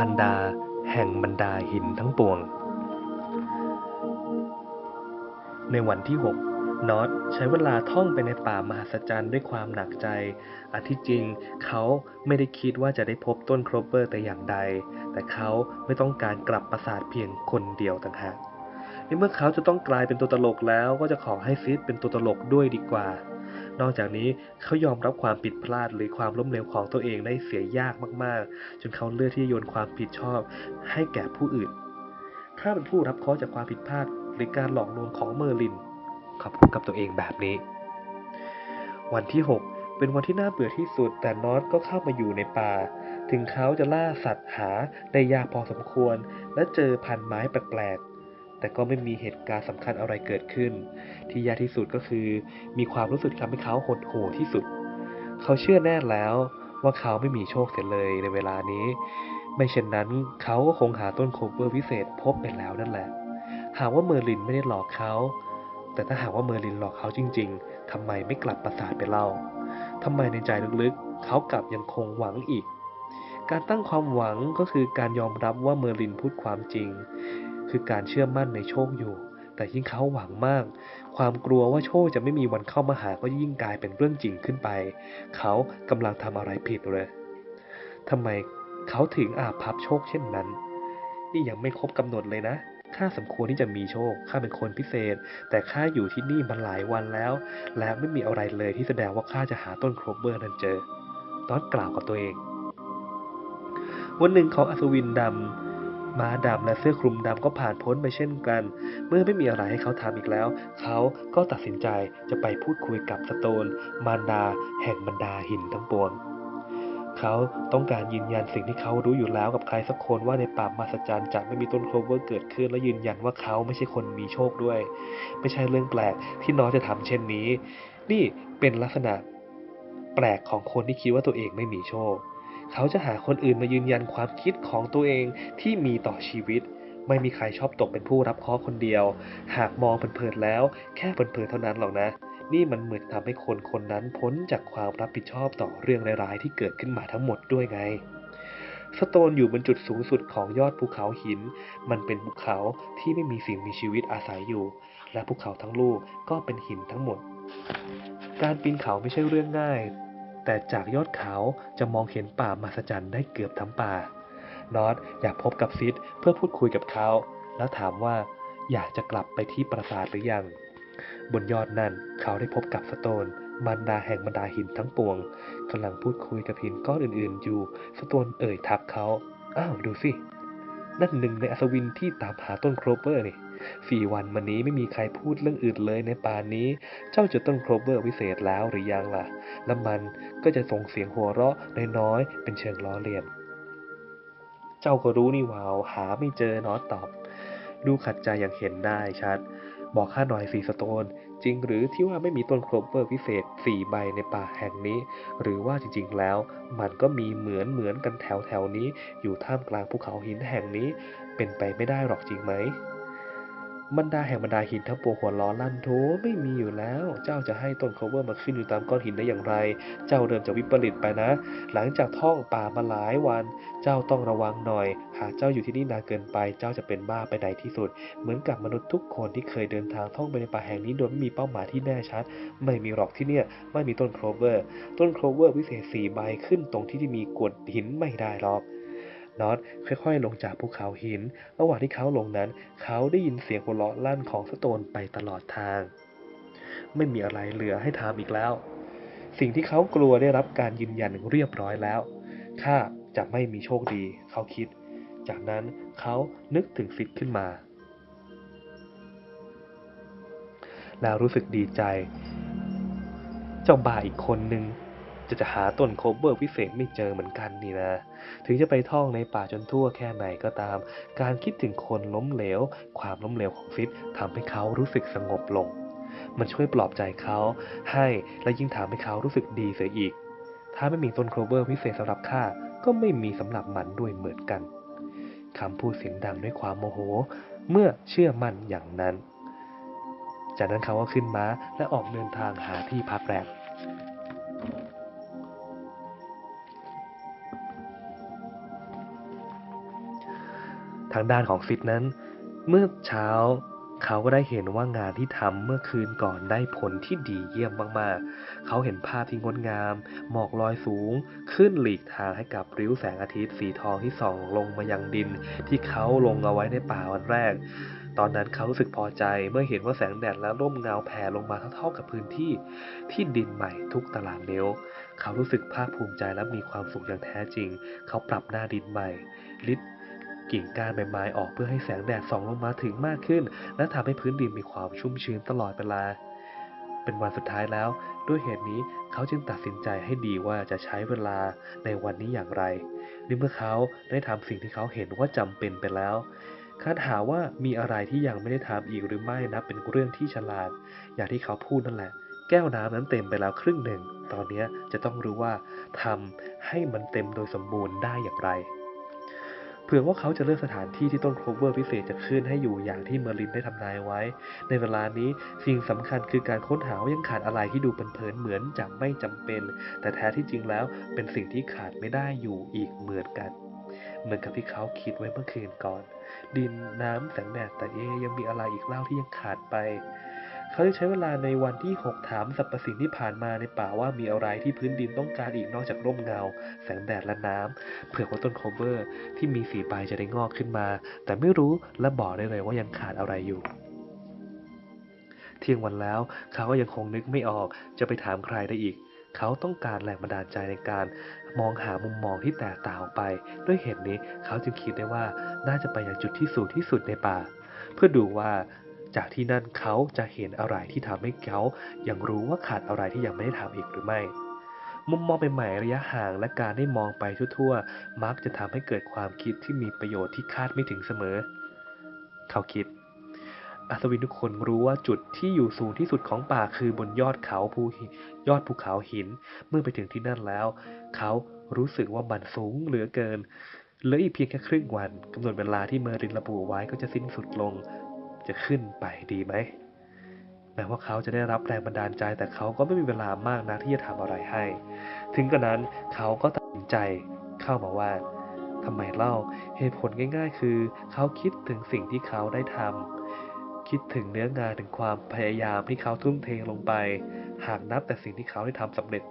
ารดาแห่งบรรดาหินทั้งปวง ในวันที่ 6นอตใช้เวลาท่องไปในป่ามหัศจรรย์ด้วยความหนักใจอาที่จริงเขาไม่ได้คิดว่าจะได้พบต้นโครเบอร์แต่อย่างใด แต่เขาไม่ต้องการกลับปราสาทเพียงคนเดียวต่างหากในเมื่อเขาจะต้องกลายเป็นตัวตลกแล้วก็จะขอให้ซิดเป็นตัวตลกด้วยดีกว่า นอกจากนี้เขายอมรับความผิดพลาดหรือความล้มเหลวของตัวเองได้เสียยากมากๆ จนเขาเลือกที่จะโยนความผิดชอบให้แก่ผู้อื่นข้าเป็นผู้รับเคราะห์จากความผิดพลาดหรือการหลอกลวงของเมอร์ลินเขาพูดกับตัวเองแบบนี้ วันที่ 6 เป็นวันที่น่าเบื่อที่สุด แต่นอตก็เข้ามาอยู่ในป่า ถึงเขาจะล่าสัตว์หาได้ยากพอสมควร และเจอพันไม้แปลกๆ แต่ก็ไม่มีเหตุการณ์สำคัญอะไรเกิดขึ้น ที่ยากที่สุดก็คือ มีความรู้สึกทำให้เขาหดหู่ที่สุด เขาเชื่อแน่แล้วว่าเขาไม่มีโชคเสียเลยในเวลานี้ ไม่เช่นนั้นเขาก็คงหาต้นโคเวอร์พิเศษพบไปแล้วนั่นแหละ หากว่าเมอร์ลินไม่ได้หลอกเขา แต่ถ้าหากว่าเมอร์ลินหลอกเขาจริง ๆทำไมไม่กลับปราสาทไปเล่าทำไมในใจลึกๆ เขากลับยังคงหวังอีก การตั้งความหวังก็คือการยอมรับว่าเมอร์ลินพูดความจริง คือการเชื่อมั่นในโชคอยู่ แต่ยิ่งเขาหวังมาก ความกลัวว่าโชคจะไม่มีวันเข้ามาหาก็ยิ่งกลายเป็นเรื่องจริงขึ้นไป เขากำลังทำอะไรผิดเลยทำไมเขาถึงอาภัพโชคเช่นนั้น นี่ยังไม่ครบกำหนดเลยนะข้าสมควรที่จะมีโชค ข้าเป็นคนพิเศษ แต่ข้าอยู่ที่นี่มาหลายวันแล้ว และไม่มีอะไรเลยที่แสดงว่าข้าจะหาต้นโครเบอร์นั้นเจอ ตอนกล่าวกับตัวเอง วันหนึ่งของอัศวินดำ ม้าดำและเสื้อคลุมดำก็ผ่านพ้นไปเช่นกัน เมื่อไม่มีอะไรให้เขาทำอีกแล้ว เขาก็ตัดสินใจจะไปพูดคุยกับสโตน มารดา แห่งบรรดาหินทั้งปวง เขาต้องการยืนยันสิ่งที่เขารู้อยู่แล้วกับใครสักคนว่าในป่ามหัศจรรย์จะไม่มีต้นโคลเวอร์เกิดขึ้นและยืนยันว่าเขาไม่ใช่คนมีโชคด้วย ไม่ใช่เรื่องแปลกที่น้องจะทำเช่นนี้ นี่เป็นลักษณะแปลกของคนที่คิดว่าตัวเองไม่มีโชค เขาจะหาคนอื่นมายืนยันความคิดของตัวเองที่มีต่อชีวิต ไม่มีใครชอบตกเป็นผู้รับเคราะห์คนเดียว หากมองเผินๆแล้ว แค่เผินๆเท่านั้นหรอกนะ นี่มันเหมือนทำให้คนคนนั้นพ้นจากความรับผิดชอบต่อเรื่องร้ายๆที่เกิดขึ้นมาทั้งหมดด้วยไงสโตนอยู่บนจุดสูงสุดของยอดภูเขาหิน มันเป็นภูเขาที่ไม่มีสิ่งมีชีวิตอาศัยอยู่ และภูเขาทั้งลูกก็เป็นหินทั้งหมด การปีนเขาไม่ใช่เรื่องง่าย แต่จากยอดเขาจะมองเห็นป่ามหัศจรรย์ได้เกือบทั้งป่านอตอยากพบกับซิดเพื่อพูดคุยกับเขา แล้วถามว่าอยากจะกลับไปที่ปราสาทหรือยัง บนยอดนั้นเขาได้พบกับสโตนมารดาแห่งบรรดาหินทั้งปวงกำลังพูดคุยกับหินก้อนอื่นๆ อยู่ สโตนเอ่ยทักเขา อ้าว ดูสิ นั่นหนึ่งในอัศวินที่ตามหาต้นโครเบอร์นี่ สี่วันมานี้ไม่มีใครพูดเรื่องอื่นเลยในป่านนี้ เจ้าจอต้นโครเบอร์วิเศษแล้วหรือยังล่ะ แล้วมันก็จะส่งเสียงหัวเราะน้อยๆ เป็นเชิงล้อเลียน เจ้าก็รู้นี่วาวหาไม่เจอนอตตอบ ดูขัดใจอย่างเห็นได้ชัด บอกข้าหน่อยสีสโตน จริงหรือที่ว่าไม่มีต้นโครเบอร์พิเศษสี่ใบในป่าแห่งนี้ หรือว่าจริงๆแล้ว มันก็มีเหมือนเหมือนกันแถวแถวๆนี้ อยู่ท่ามกลางภูเขาหินแห่งนี้ เป็นไปไม่ได้หรอกจริงไหม บรรดาแห่งบรรดาหินทั้งปวงหัวล้อลั่นโถไม่มีอยู่แล้ว เจ้าจะให้ต้นโครเวอร์มาขึ้นอยู่ตามก้อนหินได้อย่างไร เจ้าเริ่มจะวิปริตไปนะ หลังจากท่องป่ามาหลายวัน เจ้าต้องระวังหน่อย หากเจ้าอยู่ที่นี่นานเกินไป เจ้าจะเป็นบ้าไปในที่สุด เหมือนกับมนุษย์ทุกคนที่เคยเดินทางท่องไปในป่าแห่งนี้โดยไม่มีเป้าหมายที่แน่ชัด ไม่มีหรอกที่เนี่ยไม่มีต้นโครเวอร์ต้นโครเวอร์วิเศษสี่ใบขึ้นตรงที่ที่มีกวดหินไม่ได้หรอก นอตค่อยๆ ลงจากภูเขาหิน ระหว่างที่เขาลงนั้น เขาได้ยินเสียงหัวเราะลั่นของสโตนไปตลอดทาง ไม่มีอะไรเหลือให้ถามอีกแล้ว สิ่งที่เขากลัวได้รับการยืนยันเรียบร้อยแล้วข้าจะไม่มีโชคดี เขาคิด จากนั้นเขานึกถึงซิดขึ้นมา แล้วรู้สึกดีใจ เจ้าบ่าอีกคนหนึ่ง จะจะหาต้นโคเบอร์พิเศษไม่เจอเหมือนกันนี่นะ ถึงจะไปท่องในป่าจนทั่วแค่ไหนก็ตาม การคิดถึงคนล้มเหลว ความล้มเหลวของซิดทำให้เขารู้สึกสงบลง มันช่วยปลอบใจเขาให้และยิ่งทำให้เขารู้สึกดีเสียอีก ถ้าไม่มีต้นโคเบอร์พิเศษสำหรับข้าก็ไม่มีสำหรับมันด้วยเหมือนกันคำพูดเสียงดังด้วยความโมโห เมื่อเชื่อมั่นอย่างนั้น จากนั้นเขาก็ขึ้นม้าและออกเดินทางหาที่พักแรม ทางด้านของซิดนั้น เมื่อเช้าเขาก็ได้เห็นว่างานที่ทำเมื่อคืนก่อนได้ผลที่ดีเยี่ยมมากๆ เขาเห็นภาพที่งดงาม หมอกลอยสูง ขึ้นหลีกทางให้กับริ้วแสงอาทิตย์สีทองที่ส่องลงมายังดิน ที่เขาลงเอาไว้ในป่าวันแรก ตอนนั้นเขารู้สึกพอใจเมื่อเห็นว่าแสงแดดและร่มเงาแผ่ลงมาเท่าๆกับพื้นที่ที่ดินใหม่ทุกตารางนิ้ว เขารู้สึกภาคภูมิใจและมีความสุขอย่างแท้จริง เขาปรับหน้าดินใหม่ลิด กิ่งก้านใบไม้ออกเพื่อให้แสงแดดส่องลงมาถึงมากขึ้น และทำให้พื้นดินมีความชุ่มชื้นตลอดเวลา เป็นวันสุดท้ายแล้ว ด้วยเหตุนี้เขาจึงตัดสินใจให้ดีว่าจะใช้เวลาในวันนี้อย่างไรในเมื่อเขาได้ทำสิ่งที่เขาเห็นว่าจำเป็นไปแล้วคาถาว่ามีอะไรที่ยังไม่ได้ทำอีกหรือไม่นับเป็นเรื่องที่ฉลาด อย่างที่เขาพูดนั่นแหละ แก้วน้ำนั้นเต็มไปแล้วครึ่งหนึ่ง ตอนนี้จะต้องรู้ว่าทำให้มันเต็มโดยสมบูรณ์ได้อย่างไร ผื่อว่าเขาจะเลือกสถานที่ที่ต้นโคลเวอร์พิเศษจะขึ้นให้อยู่อย่างที่เมอร์ลินได้ทำนายไว้ ในเวลานี้สิ่งสำคัญคือการค้นหาว่ายังขาดอะไรที่ดูเผินเหมือนจะไม่จำเป็น แต่แท้ที่จริงแล้วเป็นสิ่งที่ขาดไม่ได้อยู่อีกเหมือนกัน เหมือนกับที่เขาคิดไว้เมื่อคืนก่อน ดินน้ำแสงแดดแต่เอยังมีอะไรอีกเล่าที่ยังขาดไป เขาจะใช้เวลาในวันที่ 6 ถามสรรพสิ่งที่ผ่านมาในป่าว่ามีอะไรที่พื้นดินต้องการอีกนอกจากร่มเงา แสงแดดและน้ำเผื่อว่าต้นโคเวอร์ที่มีสีใบจะได้งอกขึ้นมา แต่ไม่รู้และบอกได้เลยว่ายังขาดอะไรอยู่เที่ยงวันแล้วเขาก็ยังคงนึกไม่ออกจะไปถามใครได้อีก เขาต้องการแรงบันดาลใจในการมองหามุมมองที่แตกต่างออกไป ด้วยเหตุนี้เขาจึงคิดได้ว่าน่าจะไปยังจุดที่สูงที่สุดในป่า เพื่อดูว่า จากที่นั่นเขาจะเห็นอะไรที่ทำให้เขายังรู้ว่าขาดอะไรที่ยังไม่ได้ทำอีกหรือไม่ มุมมองใหม่ๆระยะห่างและการได้มองไปทั่วๆ มักจะทำให้เกิดความคิดที่มีประโยชน์ที่คาดไม่ถึงเสมอ เขาคิด อัศวินทุกคนรู้ว่าจุดที่อยู่สูงที่สุดของป่าคือบนยอดเขาภูหิยอดภูเขาหิน เมื่อไปถึงที่นั่นแล้ว เขารู้สึกว่ามันสูงเหลือเกินเหลืออีกเพียงแค่ครึ่งวันกำหนดเวลาที่เมอรินระบุไว้ก็จะสิ้นสุดลง จะขึ้นไปดีไหมแม้ว่าเขาจะได้รับแรงบันดาลใจ แต่เขาก็ไม่มีเวลามากนะที่จะทำอะไรให้ ถึงกระนั้นเขาก็ตัดสินใจเข้ามาว่าทำไมเล่าเหตุผลง่าย ๆ คือ เขาคิดถึงสิ่งที่เขาได้ทำคิดถึงเนื้องานถึงความพยายามที่เขาทุ่มเทลงไป หากนับแต่สิ่งที่เขาได้ทำสำเร็จ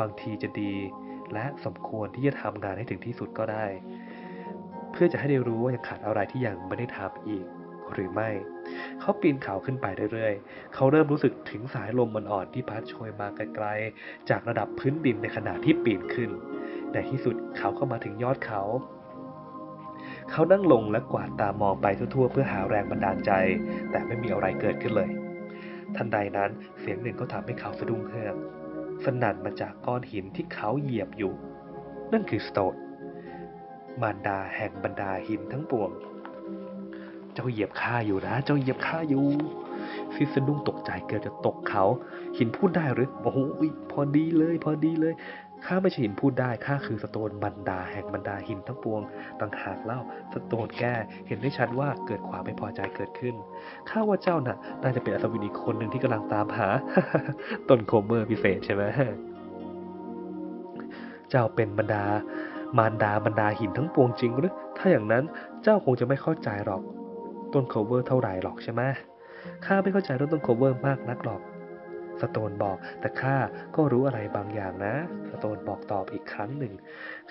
บางทีจะดี และสมควรที่จะทำงานให้ถึงที่สุดก็ได้ เพื่อจะให้ได้รู้ว่ายังขาดอะไรที่ยังไม่ได้ทำอีก หรือไม่ เขาปีนเขาขึ้นไปเรื่อยๆ เขาเริ่มรู้สึกถึงสายลมอ่อนๆที่พัดโชยมาไกลๆ จากระดับพื้นดินในขณะที่ปีนขึ้น ในที่สุดเขาก็มาถึงยอดเขาเขานั่งลงและกวาดตามองไปทั่วๆ เพื่อหาแรงบันดาลใจ แต่ไม่มีอะไรเกิดขึ้นเลย ทันใดนั้นเสียงหนึ่งก็ทำให้เขาสะดุ้งเฮือกสนั่นมาจากก้อนหินที่เขาเหยียบอยู่ นั่นคือสโตนมารดาแห่งบรรดาหินทั้งปวง เจ้าเหยียบข้าอยู่นะ เจ้าเหยียบข้าอยู่ฟิสดุ้งตกใจเกือบจะตกเขา หินพูดได้หรือ โอ้โหพอดีเลยพอดีเลยข้าไม่ใช่หินพูดได้ข้าคือสโตนบรรดาแห่งบรรดาหินทั้งปวงต่างหากเล่าสโตนแก้เห็นได้ชัดว่าเกิดความไม่พอใจเกิดขึ้นข้าว่าเจ้าน่ะน่าจะเป็นอัศวินอีกคนหนึ่งที่กำลังตามหาต้นโคมเมอร์พิเศษใช่ไหมเจ้าเป็นบรรดามารดาบรรดาหินทั้งปวงจริงหรือถ้าอย่างนั้นเจ้าคงจะไม่เข้าใจหรอก ต้นโคเวอร์เท่าไหร่หรอกใช่ไหมข้าไม่เข้าใจเรื่องต้นโคเวอร์มากนักหรอก สโตนบอก แต่ข้าก็รู้อะไรบางอย่างนะ สโตนบอกตอบอีกครั้งหนึ่ง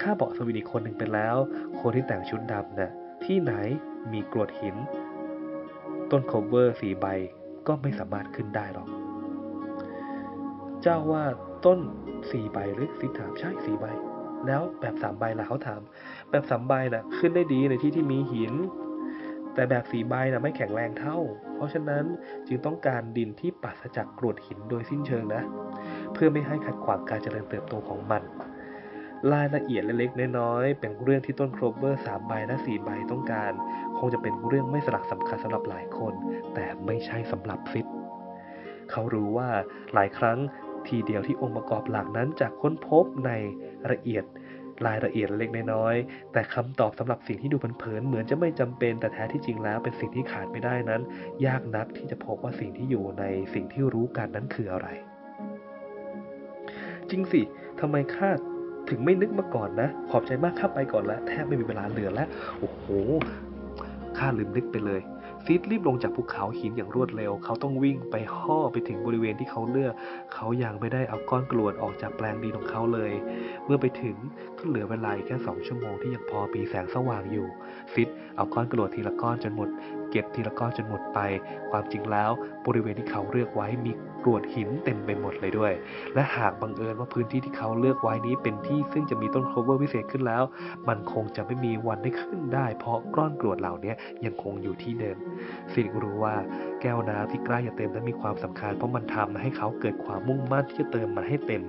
ข้าบอกสวินอีกคนหนึ่งไปแล้ว คนที่แต่งชุดดำน่ะ ที่ไหนมีกรวดหิน ต้นโคเวอร์สีใบก็ไม่สามารถขึ้นได้หรอก เจ้าว่าต้นสี่ใบหรือสิถามใช่สี่ใบ แล้วแบบสามใบล่ะเขาถาม แบบสามใบน่ะขึ้นได้ดีในที่ที่มีหิน แต่แบบสีใบนะไม่แข็งแรงเท่า เพราะฉะนั้นจึงต้องการดินที่ปราศจากกรวดหินโดยสิ้นเชิงนะ เพื่อไม่ให้ขัดขวางการเจริญเติบโตของมัน รายละเอียดเล็กๆน้อยๆเป็นเรื่องที่ต้นโครเวอร์สามใบและสี่ใบต้องการ คงจะเป็นเรื่องไม่สลักสำคัญสำหรับหลายคน แต่ไม่ใช่สำหรับฟิตเขารู้ว่าหลายครั้งทีเดียวที่องค์ประกอบหลักนั้นจะค้นพบในละเอียด รายละเอียดเล็กน้อย แต่คำตอบสำหรับสิ่งที่ดูเผินๆเหมือนจะไม่จำเป็นแต่แท้ที่จริงแล้ว เป็นสิ่งที่ขาดไม่ได้นั้น ยากนักที่จะพบว่าสิ่งที่อยู่ในสิ่งที่รู้กันนั้นคืออะไร จริงสิทำไมข้าถึงไม่นึกมาก่อนนะ ขอบใจมากข้าไปก่อนแล้วแทบไม่มีเวลาเหลือแล้ว โอ้โหข้าลืมนึกไปเลย ซิดรีบลงจากภูเขาหินอย่างรวดเร็ว เขาต้องวิ่งไปห่อไปถึงบริเวณที่เขาเลือก เขายังไม่ได้เอาก้อนกรวดออกจากแปลงดินของเขาเลย เมื่อไปถึงก็เหลือเวลาแค่สองชั่วโมงที่ยังพอมีแสงสว่างอยู่ ซิดเอาก้อนกรวดทีละก้อนจนหมด เก็บทีละก้อนจนหมดไป ความจริงแล้วบริเวณที่เขาเลือกไว้มี กรวดหินเต็มไปหมดเลยด้วย และหากบังเอิญว่าพื้นที่ที่เขาเลือกไว้นี้เป็นที่ซึ่งจะมีต้นโคลเวอร์พิเศษขึ้นแล้ว มันคงจะไม่มีวันได้ขึ้นได้ เพราะก้อนกรวดเหล่านี้ยังคงอยู่ที่เดิมซิดรู้ว่าแก้วน้ำที่ใกล้จะเต็มนั้นมีความสำคัญ เพราะมันทำให้เขาเกิดความมุ่งมั่นที่จะเติมมันให้เต็ม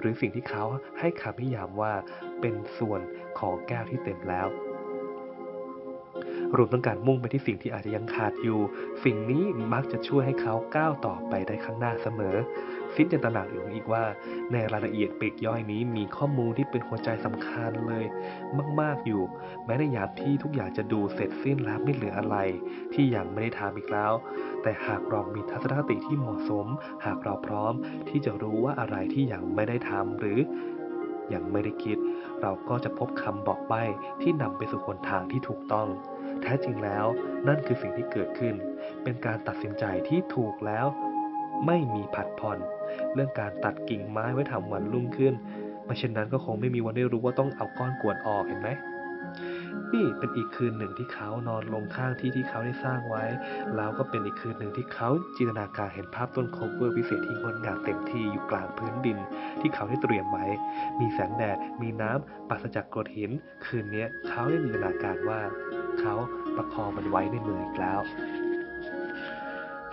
หรือสิ่งที่เขาให้คำนิยามว่าเป็นส่วนของแก้วที่เต็มแล้ว รวมทั้งการมุ่งไปที่สิ่งที่อาจจะยังขาดอยู่ สิ่งนี้มักจะช่วยให้เขาก้าวต่อไปได้ข้างหน้าเสมอฟิตยังตระหนักอยู่อีกว่า ในรายละเอียดปลีกย่อยนี้มีข้อมูลที่เป็นหัวใจสำคัญเลย มาก ๆอยู่ แม้ในยามที่ทุกอย่างจะดูเสร็จสิ้นแล้วไม่เหลืออะไร ที่ยังไม่ได้ทำอีกแล้ว แต่หากเรามีทัศนคติที่เหมาะสม หากเราพร้อมที่จะรู้ว่าอะไรที่ยังไม่ได้ทำหรือยังไม่ได้คิด เราก็จะพบคำบอกใบ้ที่นำไปสู่หนทางที่ถูกต้อง แท้จริงแล้ว นั่นคือสิ่งที่เกิดขึ้น เป็นการตัดสินใจที่ถูกแล้ว ไม่มีผัดผ่อน เรื่องการตัดกิ่งไม้ไว้ทำวันรุ่งขึ้นไม่เช่นนั้นก็คงไม่มีวันได้รู้ว่าต้องเอาก้อนกวดออกเห็นไหม นี่เป็นอีกคืนหนึ่งที่เขานอนลงข้างที่ที่เขาได้สร้างไว้ แล้วก็เป็นอีกคืนหนึ่งที่เขาจินตนาการเห็นภาพต้นโคเวอร์พิเศษที่งดงามเต็มที่อยู่กลางพื้นดิน ที่เขาได้เตรียมไว้ มีแสงแดด มีน้ำปราศจากกรดหิน คืนนี้เขาได้จินตนาการว่า เขาประคองมันไว้ในมืออีกแล้ว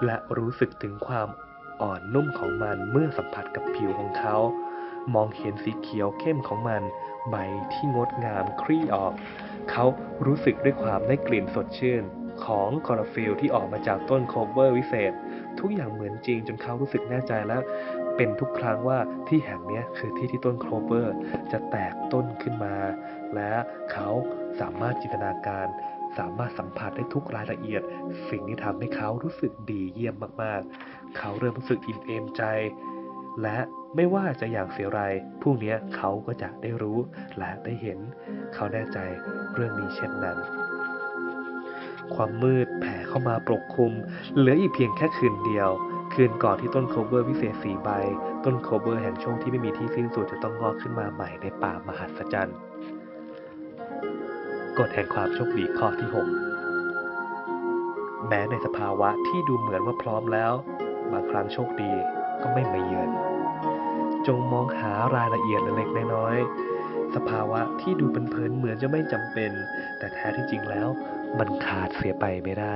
และรู้สึกถึงความอ่อนนุ่มของมันเมื่อสัมผัสกับผิวของเขา มองเห็นสีเขียวเข้มของมัน ใบที่งดงามคลี่ออก เขารู้สึกด้วยความได้กลิ่นสดชื่น ของคอโรฟิลที่ออกมาจากต้นโคเวอร์วิเศษ ทุกอย่างเหมือนจริงจนเขารู้สึกแน่ใจและเป็นทุกครั้งว่าที่แห่งนี้คือที่ที่ต้นโคเวอร์ จะแตกต้นขึ้นมา และเขาสามารถจินตนาการสามารถสัมผัสได้ทุกรายละเอียด สิ่งที่ทำให้เขารู้สึกดีเยี่ยมมาก ๆ เขาเริ่มรู้สึกอิ่มเอมใจ และไม่ว่าจะอย่างเสียไรพรุ่งนี้เขาก็จะได้รู้และได้เห็น เขาแน่ใจเรื่องนี้เช่นนั้น ความมืดแผ่เข้ามาปกคลุม เหลืออีกเพียงแค่คืนเดียว คืนก่อนที่ต้นโคเวอร์วิเศษสีใบ ต้นโคเวอร์แห่งโชคที่ไม่มีที่สิ้นสุดจะต้องงอกขึ้นมาใหม่ในป่ามหัศจรรย์กฎแห่งความโชคดีข้อที่ 6 แม้ในสภาวะที่ดูเหมือนว่าพร้อมแล้ว บางครั้งโชคดี ก็ไม่มาเยือน จงมองหารายละเอียดเล็กๆน้อยๆสภาวะที่ดูเป็นเพลินเหมือนจะไม่จำเป็น แต่แท้ที่จริงแล้วมันขาดเสียไปไม่ได้